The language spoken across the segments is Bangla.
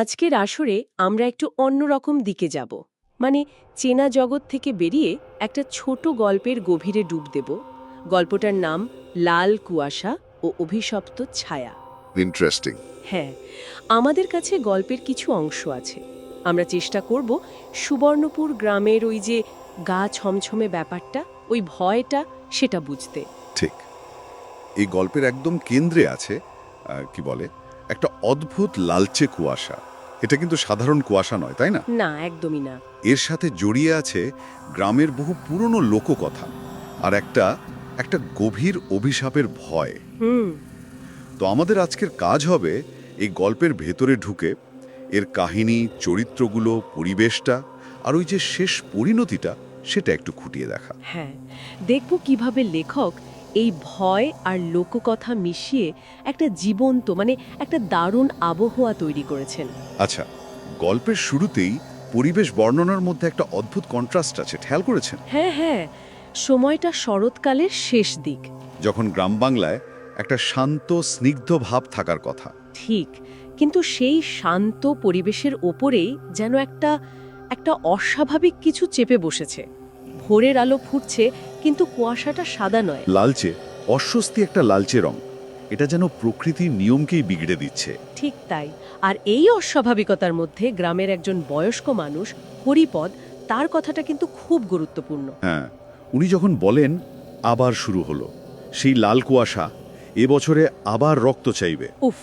আজকের আসরে আমরা একটু অন্যরকম দিকে যাব। মানে চেনা জগৎ থেকে বেরিয়ে একটা ছোট গল্পের গভীরে ডুব দেব। গল্পটার নাম লাল কুয়াশা ও অভিশপ্ত ছায়া। ইন্টারেস্টিং হ্যাঁ আমাদের কাছে গল্পের কিছু অংশ আছে। আমরা চেষ্টা করব সুবর্ণপুর গ্রামের ওই যে গা ছমছমে ব্যাপারটা ওই ভয়টা সেটা বুঝতে। ঠিক। এই গল্পের একদম কেন্দ্রে আছে কি বলে? একটা অদ্ভুত লালচে কুয়াশা। এটা কিন্তু সাধারণ কুয়াশা নয় তাই না? না একদমই না। এর সাথে জড়িয়ে আছে গ্রামের বহু পুরনো লোককথা আর একটা একটা গভীর অভিশাপের ভয়। তো আমাদের আজকের কাজ হবে এই গল্পের ভেতরে ঢুকে এর কাহিনী চরিত্রগুলো পরিবেশটা আর ওই যে শেষ পরিণতিটা সেটা একটু খুঁটিয়ে দেখা। হ্যাঁ দেখব কীভাবে লেখক এই ভয় আর লোককথা মিশিয়ে একটা জীবন্ত মানে একটা দারুণ আবহাওয়া তৈরি করেছেন। আচ্ছা গল্পের শুরুতেই পরিবেশ বর্ণনার মধ্যে একটা অদ্ভুত কন্ট্রাস্ট আছে খেয়াল করেছেন? হ্যাঁ হ্যাঁ সময়টা শরৎকালের শেষ দিক। যখন গ্রাম বাংলায় একটা শান্ত স্নিগ্ধ ভাব থাকার কথা। ঠিক কিন্তু সেই শান্ত পরিবেশের ওপরেই যেন একটা একটা অস্বাভাবিক কিছু চেপে বসেছে। ভোরের আলো ফুটছে কিন্তু কুয়াশাটা সাদা নয়। লালচে অস্বস্তি একটা লালচে রং। এটা যেন প্রকৃতির নিয়মকেই বিগড়ে দিচ্ছে। ঠিক তাই। আর এই অস্বাভাবিকতার মধ্যে গ্রামের একজন বয়স্ক মানুষ হরিপদ তার কথাটা কিন্তু খুব গুরুত্বপূর্ণ। হ্যাঁ উনি যখন বলেন আবার শুরু হলো। সেই লাল কুয়াশা এবছরে আবার রক্ত চাইবে। উফ।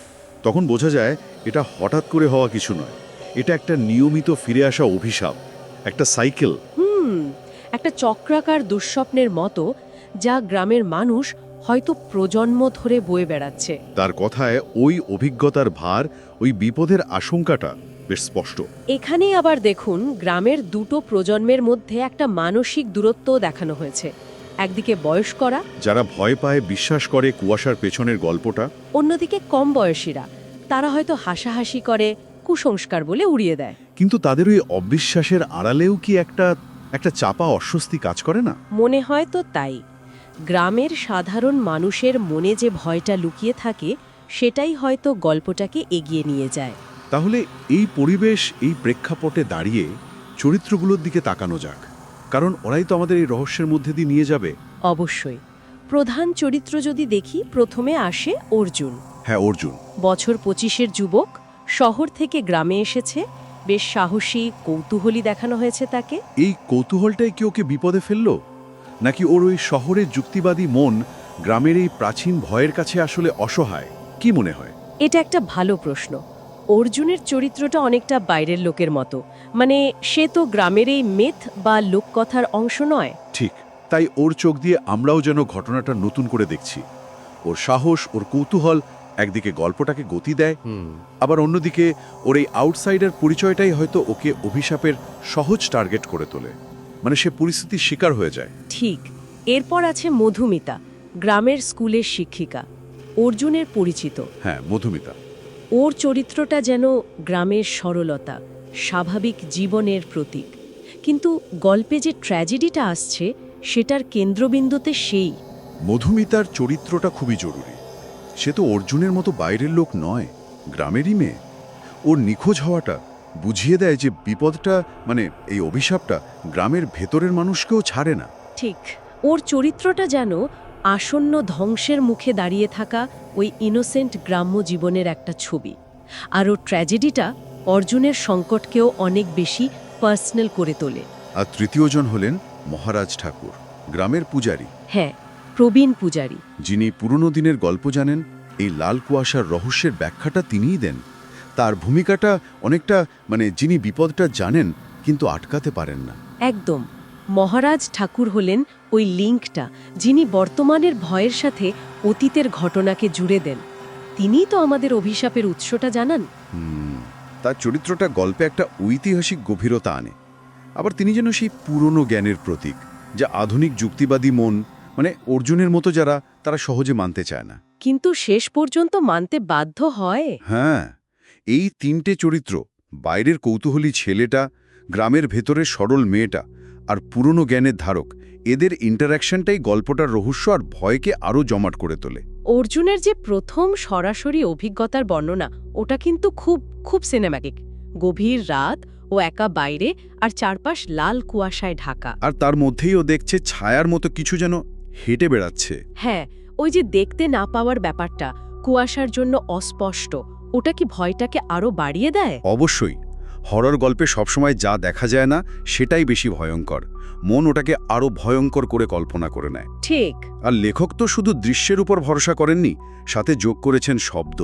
তখন বোঝা যায় এটা হঠাৎ করে হওয়া কিছু নয়। এটা একটা নিয়মিত ফিরে আসা অভিশাপ একটা সাইকেল। হুম। একটা চক্রাকার দুঃস্বপ্নের মতো যা গ্রামের মানুষ হয়তো প্রজন্ম ধরে বয়ে বেড়াচ্ছে। তার কথায় ওই অভিজ্ঞতার ভার ওই বিপদের আশঙ্কাটা বেশ স্পষ্ট। এখানেই আবার দেখুন গ্রামের দুটো প্রজন্মের মধ্যে একটা মানসিক দূরত্ব দেখানো হয়েছে। একদিকে বয়স্করা যারা ভয় পায় বিশ্বাস করে কুয়াশার পেছনের গল্পটা। অন্যদিকে কম বয়সীরা তারা হয়তো হাসাহাসি করে কুসংস্কার বলে উড়িয়ে দেয়। কিন্তু তাদের ওই অবিশ্বাসের আড়ালেও কি একটা একটা চাপা অস্বস্তি কাজ করে না? মনে হয় তো তাই। গ্রামের সাধারণ মানুষের মনে যে ভয়টা লুকিয়ে থাকে সেটাই হয়তো গল্পটাকে এগিয়ে নিয়ে যায়। তাহলে এই পরিবেশ এই প্রেক্ষাপটে দাঁড়িয়ে চরিত্রগুলোর দিকে তাকানো যাক। কারণ ওরাই তো আমাদের এই রহস্যের মধ্যে দিয়ে নিয়ে যাবে। অবশ্যই। প্রধান চরিত্র যদি দেখি প্রথমে আসে অর্জুন। হ্যাঁ অর্জুন। বছর পঁচিশের যুবক শহর থেকে গ্রামে এসেছে বেশ সাহসী কৌতূহলী দেখানো হয়েছে তাকে। এই কৌতূহলটাই কি ওকে বিপদে ফেলল? নাকি ওর ওই শহরের যুক্তিবাদী মন গ্রামের এই প্রাচীন ভয়ের কাছে আসলে অসহায়? কি মনে হয়? এটা একটা ভালো প্রশ্ন। অর্জুনের চরিত্রটা অনেকটা বাইরের লোকের মতো। মানে সে তো গ্রামের এই মেথ বা লোককথার অংশ নয়। ঠিক। তাই ওর চোখ দিয়ে আমরাও যেন ঘটনাটা নতুন করে দেখছি। ওর সাহস ওর কৌতূহল একদিকে গল্পটাকে গতি দেয় আবার অন্যদিকে ওর এই আউটসাইডার পরিচয়টাই হয়তো ওকে অভিশাপের সহজ টার্গেট করে তোলে। মানে সে পরিস্থিতির শিকার হয়ে যায়। ঠিক। এরপর আছে মধুমিতা গ্রামের স্কুলের শিক্ষিকা। অর্জুনের পরিচিত। হ্যাঁ মধুমিতা। ওর চরিত্রটা যেন গ্রামের সরলতা স্বাভাবিক জীবনের প্রতীক। কিন্তু গল্পে যে ট্র্যাজেডিটা আসছে সেটার কেন্দ্রবিন্দুতে সেই। মধুমিতার চরিত্রটা খুবই জরুরি। সে তো অর্জুনের মতো বাইরের লোক নয় গ্রামেরই মেয়ে। ওর নিখোঁজ হওয়াটা বুঝিয়ে দেয় যে বিপদটা মানে এই অভিশাপটা গ্রামের ভেতরের মানুষকেও ছাড়ে না। ঠিক ওর চরিত্রটা যেন আসন্ন ধ্বংসের মুখে দাঁড়িয়ে থাকা ওই ইনোসেন্ট গ্রাম্য জীবনের একটা ছবি। আর ওর ট্র্যাজেডিটা অর্জুনের সংকটকেও অনেক বেশি পার্সোনাল করে তোলে। আর তৃতীয়জন হলেন মহারাজ ঠাকুর গ্রামের পূজারী। হ্যাঁ প্রবীণ পূজারী। যিনি পুরনো দিনের গল্প জানেন এই লাল কুয়াশার রহস্যের ব্যাখ্যাটা তিনিই দেন। তার ভূমিকাটা অনেকটা মানে যিনি বিপদটা জানেন কিন্তু আটকাতে পারেন না। একদম। মহারাজ ঠাকুর হলেন ওই লিঙ্কটা যিনি বর্তমানের ভয়ের সাথে অতীতের ঘটনাকে জুড়ে দেন। তিনিই তো আমাদের অভিশাপের উৎসটা জানান। তার চরিত্রটা গল্পে একটা ঐতিহাসিক গভীরতা আনে। আবার তিনি যেন সেই পুরনো জ্ঞানের প্রতীক যা আধুনিক যুক্তিবাদী মন মানে অর্জুনের মতো যারা তারা সহজে মানতে চায় না। কিন্তু শেষ পর্যন্ত মানতে বাধ্য হয়। হ্যাঁ এই তিনটে চরিত্র বাইরের কৌতূহলী ছেলেটা গ্রামের ভেতরের সরল মেয়েটা আর পুরনো জ্ঞানের ধারক এদের ইন্টারাকশনটাই গল্পটার রহস্য আর ভয়কে আরও জমাট করে তোলে। অর্জুনের যে প্রথম সরাসরি অভিজ্ঞতার বর্ণনা ওটা কিন্তু খুব খুব সিনেম্যাটিক গভীর রাত ও একা বাইরে আর চারপাশ লাল কুয়াশায় ঢাকা। আর তার মধ্যেই ও দেখছে ছায়ার মতো কিছু যেন হেঁটে বেড়াচ্ছে। হ্যাঁ ওই যে দেখতে না পাওয়ার ব্যাপারটা কুয়াশার জন্য অস্পষ্ট। ওটা কি ভয়টাকে আরও বাড়িয়ে দেয়? অবশ্যই। হরর গল্পে সবসময় যা দেখা যায় না সেটাই বেশি ভয়ঙ্কর। মন ওটাকে আরও ভয়ঙ্কর করে কল্পনা করে নেয়। ঠিক। আর লেখক তো শুধু দৃশ্যের উপর ভরসা করেননি সাথে যোগ করেছেন শব্দ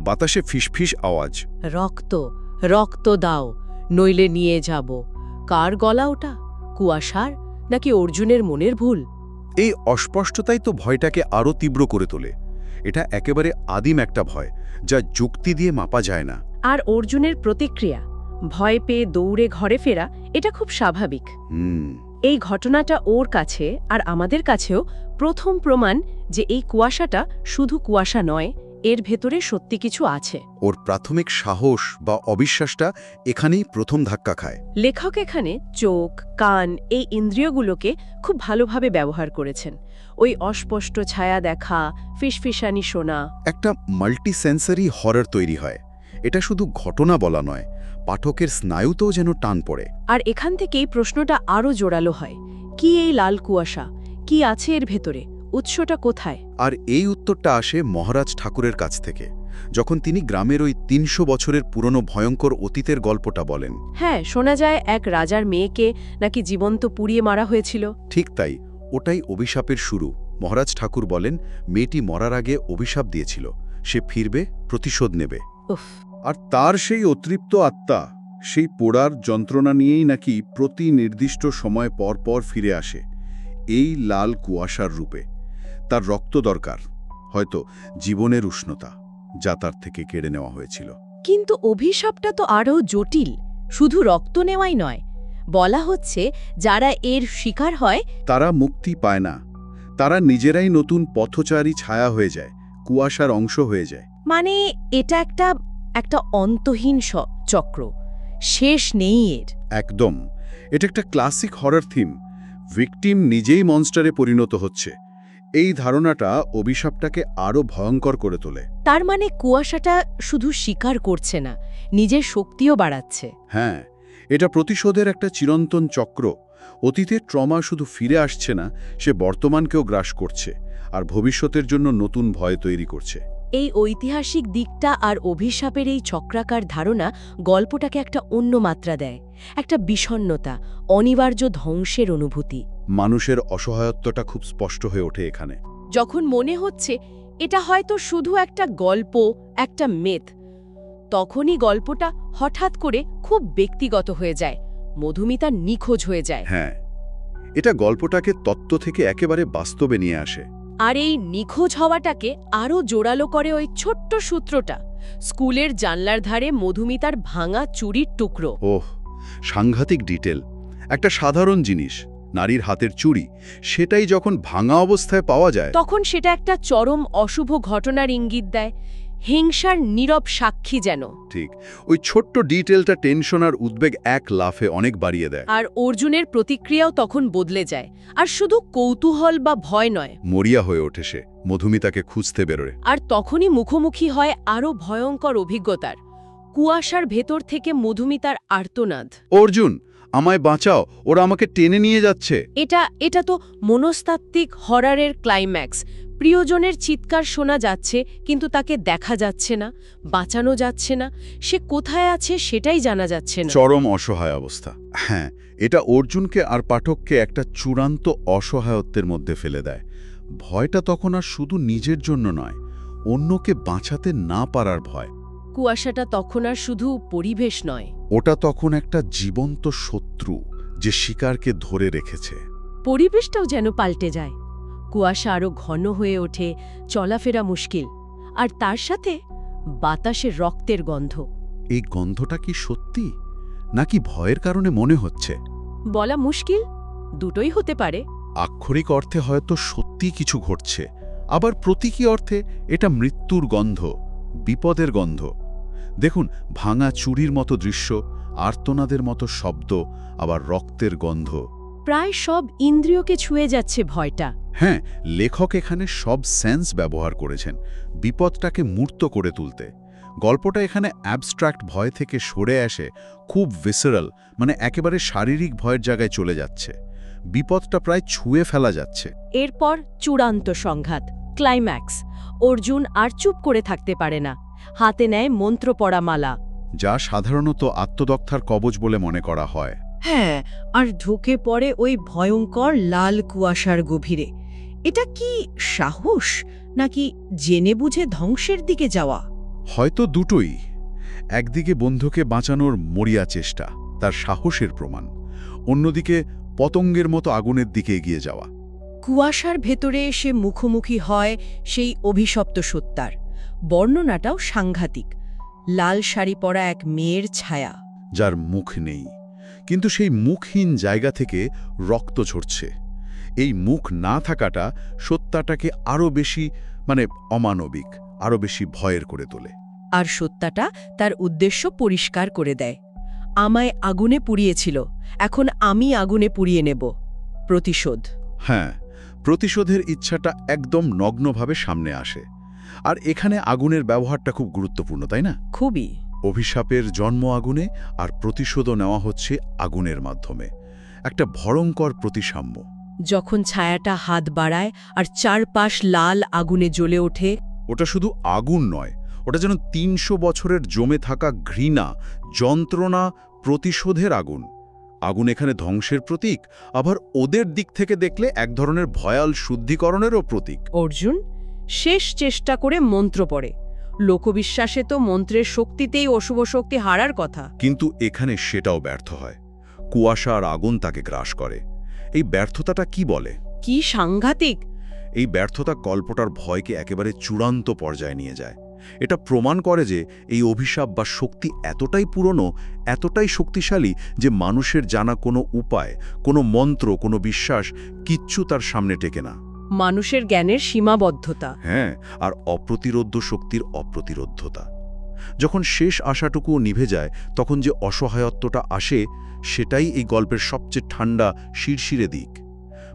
বাতাসে ফিসফিস আওয়াজ। রক্ত রক্ত দাও নইলে নিয়ে যাব। কার গলা ওটা? কুয়াশার? নাকি অর্জুনের মনের ভুল? এই অস্পষ্টতাই তো ভয়টাকে আরও তীব্র করে তোলে। এটা একেবারে আদিম একটা ভয় যা যুক্তি দিয়ে মাপা যায় না। আর অর্জুনের প্রতিক্রিয়া ভয় পেয়ে দৌড়ে ঘরে ফেরা এটা খুব স্বাভাবিক। এই ঘটনাটা ওর কাছে আর আমাদের কাছেও প্রথম প্রমাণ যে এই কুয়াশাটা শুধু কুয়াশা নয় এর ভেতরে সত্যি কিছু আছে। ওর প্রাথমিক সাহস বা অবিশ্বাসটা এখানেই প্রথম ধাক্কা খায়। লেখক এখানে চোখ কান এই ইন্দ্রিয়গুলোকে খুব ভালোভাবে ব্যবহার করেছেন। ওই অস্পষ্ট ছায়া দেখা ফিসফিসানি শোনা। একটা মাল্টিসেন্সারি হরর তৈরি হয়। এটা শুধু ঘটনা বলা নয় পাঠকের স্নায়ুতেও যেন টান পড়ে। আর এখান থেকেই প্রশ্নটা আরও জোরালো হয় কি এই লাল কুয়াশা? কি আছে এর ভেতরে? উৎসটা কোথায়? আর এই উত্তরটা আসে মহারাজ ঠাকুরের কাছ থেকে যখন তিনি গ্রামের ওই তিনশো বছরের পুরনো ভয়ঙ্কর অতীতের গল্পটা বলেন। হ্যাঁ শোনা যায় এক রাজার মেয়েকে নাকি জীবন্ত পুড়িয়ে মারা হয়েছিল। ঠিক তাই ওটাই অভিশাপের শুরু। মহারাজ ঠাকুর বলেন মেয়েটি মরার আগে অভিশাপ দিয়েছিল। সে ফিরবে প্রতিশোধ নেবে। আর তার সেই অতৃপ্ত আত্মা সেই পোড়ার যন্ত্রণা নিয়েই নাকি প্রতি নির্দিষ্ট সময় পর পর ফিরে আসে এই লাল কুয়াশার রূপে। তার রক্ত দরকার হয়তো জীবনের উষ্ণতা যা তার থেকে কেড়ে নেওয়া হয়েছিল। কিন্তু অভিশাপটা তো আরও জটিল শুধু রক্ত নেওয়াই নয়। বলা হচ্ছে যারা এর শিকার হয় তারা মুক্তি পায় না। তারা নিজেরাই নতুন পথচারী ছায়া হয়ে যায় কুয়াশার অংশ হয়ে যায়। মানে এটা একটা একটা অন্তহীন চক্র। শেষ নেই এর। একদম। এটা একটা ক্লাসিক হরর থিম। ভিকটিম নিজেই মনস্টারে পরিণত হচ্ছে। এই ধারণাটা অভিশাপটাকে আরও ভয়ঙ্কর করে তোলে। তার মানে কুয়াশাটা শুধু স্বীকার করছে না নিজের শক্তিও বাড়াচ্ছে। হ্যাঁ এটা প্রতিশোধের একটা চিরন্তন চক্র। অতীতের ট্রমা শুধু ফিরে আসছে না সে বর্তমানকেও গ্রাস করছে আর ভবিষ্যতের জন্য নতুন ভয় তৈরি করছে। এই ঐতিহাসিক দিকটা আর অভিশাপের এই চক্রাকার ধারণা গল্পটাকে একটা অন্য মাত্রা দেয় একটা বিষণ্নতা অনিবার্য ধ্বংসের অনুভূতি। মানুষের অসহায়ত্বটা খুব স্পষ্ট হয়ে ওঠে এখানে। যখন মনে হচ্ছে এটা হয়তো শুধু একটা গল্প একটা মেথ তখনই গল্পটা হঠাৎ করে খুব ব্যক্তিগত হয়ে যায় মধুমিতা নিখোঁজ হয়ে যায়। হ্যাঁ এটা গল্পটাকে তত্ত্ব থেকে একেবারে বাস্তবে নিয়ে আসে। আর এই নিখোঁজ হওয়াটাকে আরও জোরালো করে ওই ছোট্ট সূত্রটা স্কুলের জানলার ধারে মধুমিতার ভাঙা চুরির টুকরো। ওহ সাংঘাতিক ডিটেল একটা সাধারণ জিনিস। নারীর হাতের চুরি সেটাই যখন ভাঙা অবস্থায় পাওয়া যায়। তখন সেটা একটা চরম অশুভ ঘটনার ইঙ্গিত দেয় হিংসার নীরব সাক্ষী যেন। ঠিক ওই ছোট্ট ডিটেলটা টেনশন আর উদ্বেগ এক লাফে অনেক বাড়িয়ে দেয়। আর অর্জুনের প্রতিক্রিয়াও তখন বদলে যায় আর শুধু কৌতূহল বা ভয় নয়। মরিয়া হয়ে ওঠে সে মধুমিতাকে খুঁজতে বেরোয়। আর তখনই মুখোমুখি হয় আরও ভয়ঙ্কর অভিজ্ঞতার কুয়াশার ভেতর থেকে মধুমিতার আর্তনাদ। অর্জুন আমায় বাঁচাও ওরা আমাকে টেনে নিয়ে যাচ্ছে। এটা এটা তো মনস্তাত্ত্বিক হরারের ক্লাইম্যাক্স প্রিয়জনের চিৎকার শোনা যাচ্ছে কিন্তু তাকে দেখা যাচ্ছে না বাঁচানো যাচ্ছে না সে কোথায় আছে সেটাই জানা যাচ্ছে না। চরম অসহায় অবস্থা। হ্যাঁ এটা অর্জুনকে আর পাঠককে একটা চূড়ান্ত অসহায়ত্বের মধ্যে ফেলে দেয়। ভয়টা তখন আর শুধু নিজের জন্য নয় অন্যকে বাঁচাতে না পারার ভয়। কুয়াশাটা তখন আর শুধু পরিবেশ নয়। ওটা তখন একটা জীবন্ত শত্রু যে শিকারকে ধরে রেখেছে। পরিবেশটাও যেন পাল্টে যায়। কুয়াশা আরও ঘন হয়ে ওঠে চলাফেরা মুশকিল। আর তার সাথে বাতাসে রক্তের গন্ধ। এই গন্ধটা কি সত্যি? নাকি ভয়ের কারণে মনে হচ্ছে? বলা মুশকিল দুটোই হতে পারে। আক্ষরিক অর্থে হয়তো সত্যি কিছু ঘটছে। আবার প্রতীকী অর্থে এটা মৃত্যুর গন্ধ বিপদের গন্ধ। দেখুন ভাঙা চুরির মতো দৃশ্য আর্তনাদের মতো শব্দ আবার রক্তের গন্ধ। প্রায় সব ইন্দ্রিয়কে ছুঁয়ে যাচ্ছে ভয়টা। হ্যাঁ লেখক এখানে সব সেন্স ব্যবহার করেছেন বিপদটাকে মূর্ত করে তুলতে। গল্পটা এখানে অ্যাবস্ট্রাক্ট ভয় থেকে সরে আসে খুব ভিসারাল মানে একেবারে শারীরিক ভয়ের জায়গায় চলে যাচ্ছে। বিপদটা প্রায় ছুঁয়ে ফেলা যাচ্ছে। এরপর চূড়ান্ত সংঘাত ক্লাইম্যাক্স অর্জুন আর চুপ করে থাকতে পারে না। হাতে নেয় মন্ত্র পড়া মালা যা সাধারণত আত্মদক্ষার কবচ বলে মনে করা হয়। হ্যাঁ আর ঢুকে পড়ে ওই ভয়ঙ্কর লাল কুয়াশার গভীরে। এটা কি সাহস নাকি জেনে বুঝে ধ্বংসের দিকে যাওয়া? হয়তো দুটোই। একদিকে বন্ধুকে বাঁচানোর মরিয়া চেষ্টা তার সাহসের প্রমাণ। অন্যদিকে পতঙ্গের মতো আগুনের দিকে এগিয়ে যাওয়া। কুয়াশার ভেতরে এসে মুখোমুখি হয় সেই অভিশপ্ত সত্তার। বর্ণনাটাও সাংঘাতিক। লাল শাড়ি পরা এক মেয়ের ছায়া। যার মুখ নেই কিন্তু সেই মুখহীন জায়গা থেকে রক্ত ঝরছে। এই মুখ না থাকাটা সত্যাটাকে আরও বেশি মানে অমানবিক আরও বেশি ভয়ের করে তোলে। আর সত্যাটা তার উদ্দেশ্য পরিষ্কার করে দেয়। আমায় আগুনে পুড়িয়েছিল এখন আমি আগুনে পুড়িয়ে নেব। প্রতিশোধ। হ্যাঁ প্রতিশোধের ইচ্ছাটা একদম নগ্নভাবে সামনে আসে। আর এখানে আগুনের ব্যবহারটা খুব গুরুত্বপূর্ণ তাই না? খুবই। অভিশাপের জন্ম আগুনে আর প্রতিশোধও নেওয়া হচ্ছে আগুনের মাধ্যমে। একটা ভয়ঙ্কর প্রতিসাম্য। যখন ছায়াটা হাত বাড়ায় আর চারপাশ লাল আগুনে জ্বলে ওঠে। ওটা শুধু আগুন নয় ওটা যেন তিনশো বছরের জমে থাকা ঘৃণা যন্ত্রণা প্রতিশোধের আগুন। আগুন এখানে ধ্বংসের প্রতীক আবার ওদের দিক থেকে দেখলে এক ধরনের ভয়াল শুদ্ধিকরণেরও প্রতীক। অর্জুন শেষ চেষ্টা করে মন্ত্র পড়ে। লোকবিশ্বাসে তো মন্ত্রের শক্তিতেই অশুভ শক্তি হারার কথা। কিন্তু এখানে সেটাও ব্যর্থ হয়। কুয়াশা আর আগুন তাকে গ্রাস করে। এই ব্যর্থতাটা কি বলে? কি সাংঘাতিক! এই ব্যর্থতা গল্পটার ভয়কে একেবারে চূড়ান্ত পর্যায়ে নিয়ে যায়। এটা প্রমাণ করে যে এই অভিশাপ বা শক্তি এতটাই পুরনো এতটাই শক্তিশালী যে মানুষের জানা কোনো উপায় কোনো মন্ত্র কোনো বিশ্বাস কিচ্ছু তার সামনে টেকে না। মানুষের জ্ঞানের সীমাবদ্ধতা। হ্যাঁ আর অপ্রতিরোধ্য শক্তির অপ্রতিরোধ্যতা। যখন শেষ আশাটুকু নিভে যায় তখন যে অসহায়ত্বটা আসে সেটাই এই গল্পের সবচেয়ে ঠান্ডা শিরশিরে দিক।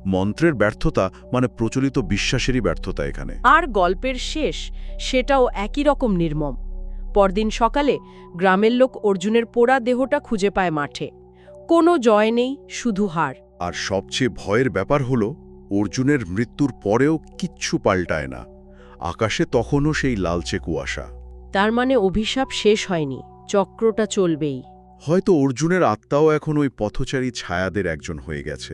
মন্ত্রের ব্যর্থতা মানে প্রচলিত বিশ্বাসেরই ব্যর্থতা এখানে। আর গল্পের শেষ সেটাও একই রকম নির্মম। পরদিন সকালে গ্রামের লোক অর্জুনের পোড়া দেহটা খুঁজে পায় মাঠে। কোনো জয় নেই শুধু হার। আর সবচেয়ে ভয়ের ব্যাপার হলো অর্জুনের মৃত্যুর পরেও কিচ্ছু পাল্টায় না। আকাশে তখনও সেই লালচে কুয়াশা। তার মানে অভিশাপ শেষ হয়নি চক্রটা চলবেই। হয়তো অর্জুনের আত্মাও এখন ওই পথচারী ছায়াদের একজন হয়ে গেছে।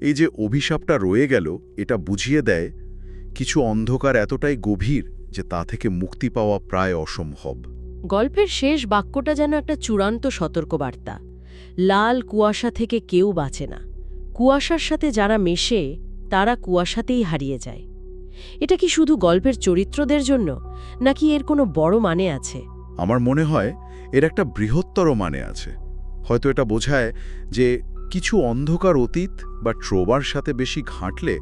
এই যে অভিশাপটা রয়ে গেল এটা বুঝিয়ে দেয় কিছু অন্ধকার এতটাই গভীর যে তা থেকে মুক্তি পাওয়া প্রায় অসম্ভব। গল্পের শেষ বাক্যটা যেন একটা চূড়ান্ত সতর্কবার্তা। লাল কুয়াশা থেকে কেউ বাঁচে না। কুয়াশার সাথে যারা মেশে তারা কুয়াশাতেই হারিয়ে যায়। এটা কি শুধু গল্পের চরিত্রদের জন্য নাকি এর কোনো বড় মানে আছে? আমার মনে হয় এর একটা বৃহত্তর মানে আছে। হয়তো এটা বোঝায় যে কিছু অন্ধকার অতীত বা ট্রোবার সাথে বেশি ঘাঁটলে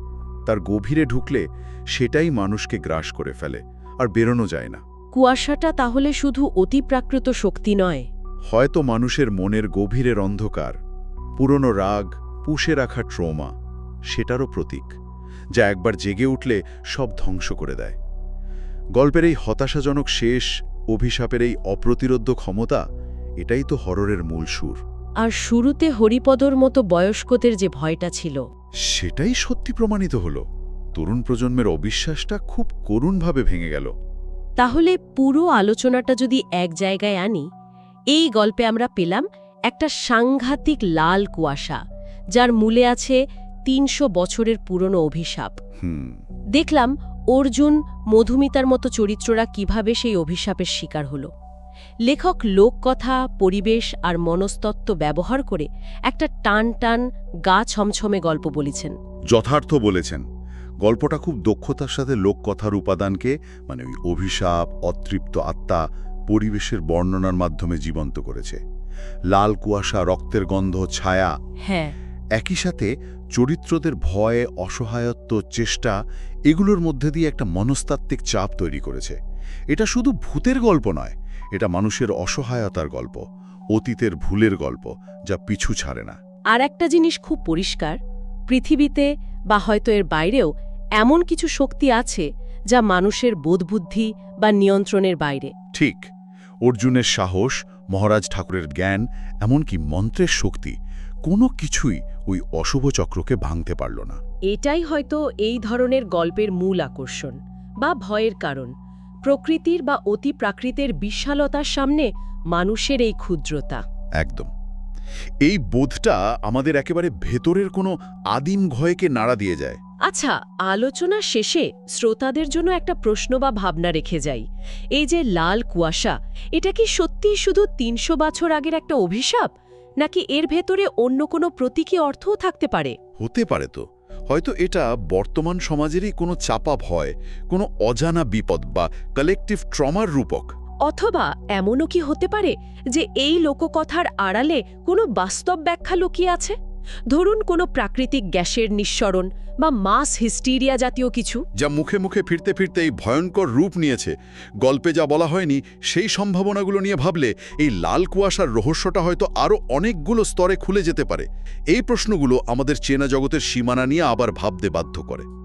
তার গভীরে ঢুকলে সেটাই মানুষকে গ্রাস করে ফেলে আর বেরোনো যায় না। কুয়াশাটা তাহলে শুধু অতিপ্রাকৃত শক্তি নয়। হয়তো মানুষের মনের গভীরের অন্ধকার পুরনো রাগ পুষে রাখা ট্রোমা সেটারও প্রতীক যা একবার জেগে উঠলে সব ধ্বংস করে দেয়। গল্পের এই হতাশাজনক শেষ অভিশাপের এই অপ্রতিরোধ্য ক্ষমতা এটাই তো হররের মূল সুর। আর শুরুতে হরিপদর মতো বয়স্কদের যে ভয়টা ছিল। সেটাই সত্যি প্রমাণিত হলো। তরুণ প্রজন্মের অবিশ্বাসটা খুব করুণভাবে ভেঙে গেল। তাহলে পুরো আলোচনাটা যদি এক জায়গায় আনি এই গল্পে আমরা পেলাম একটা সাংঘাতিক লাল কুয়াশা। যার মূলে আছে তিনশো বছরের পুরনো অভিশাপ। হুম। দেখলাম অর্জুন মধুমিতার মতো চরিত্ররা কীভাবে সেই অভিশাপের শিকার হল। লেখক লোককথা পরিবেশ আর মনস্তত্ত্ব ব্যবহার করে একটা টান টান গা ছমছমে গল্প বলেছেন। যথার্থ বলেছেন। গল্পটা খুব দক্ষতার সাথে লোককথার উপাদানকে মানে ওই অভিশাপ অতৃপ্ত আত্মা পরিবেশের বর্ণনার মাধ্যমে জীবন্ত করেছে। লাল কুয়াশা রক্তের গন্ধ ছায়া। হ্যাঁ। একই সাথে চরিত্রদের ভয় অসহায়ত্ব চেষ্টা এগুলোর মধ্যে দিয়ে একটা মনস্তাত্ত্বিক চাপ তৈরি করেছে। এটা শুধু ভূতের গল্প নয় এটা মানুষের অসহায়তার গল্প অতীতের ভুলের গল্প যা পিছু ছাড়ে না। আর একটা জিনিস খুব পরিষ্কার পৃথিবীতে বা হয়তো এর বাইরেও এমন কিছু শক্তি আছে যা মানুষের বোধবুদ্ধি বা নিয়ন্ত্রণের বাইরে। ঠিক অর্জুনের সাহস মহারাজ ঠাকুরের জ্ঞান এমনকি মন্ত্রের শক্তি কোনো কিছুই ওই অশুভ চক্রকে ভাঙতে পারল না। এটাই হয়তো এই ধরনের গল্পের মূল আকর্ষণ বা ভয়ের কারণ। প্রকৃতির বা অতি প্রাকৃতের বিশালতার সামনে মানুষের এই ক্ষুদ্রতা। একদম। এই বোধটা আমাদের একেবারে ভেতরের কোনো আদিম ভয়কে নাড়া দিয়ে যায়। আচ্ছা আলোচনা শেষে শ্রোতাদের জন্য একটা প্রশ্ন বা ভাবনা রেখে যাই। এই যে লাল কুয়াশা এটা কি সত্যিই শুধু তিনশো বছর আগের একটা অভিশাপ? নাকি এর ভেতরে অন্য কোনো প্রতীকী অর্থও থাকতে পারে? হতে পারে তো। হয়তো এটা বর্তমান সমাজেরই কোনো চাপা ভয় কোনো অজানা বিপদ বা কালেকটিভ ট্রমার রূপক। অথবা এমনও কি হতে পারে যে এই লোককথার আড়ালে কোনো বাস্তব ব্যাখ্যা লুকিয়ে আছে? ধরুন কোনো প্রাকৃতিক গ্যাসের নিঃসরণ বা মাস হিস্টিরিয়া জাতীয় কিছু। যা মুখে মুখে ফিরতে ফিরতে এই ভয়ঙ্কর রূপ নিয়েছে। গল্পে যা বলা হয়নি, সেই সম্ভাবনাগুলো নিয়ে ভাবলে এই লাল কুয়াশার রহস্যটা হয়তো আরও অনেকগুলো স্তরে খুলে যেতে পারে। এই প্রশ্নগুলো আমাদের চেনা জগতের সীমানা নিয়ে আবার ভাবতে বাধ্য করে।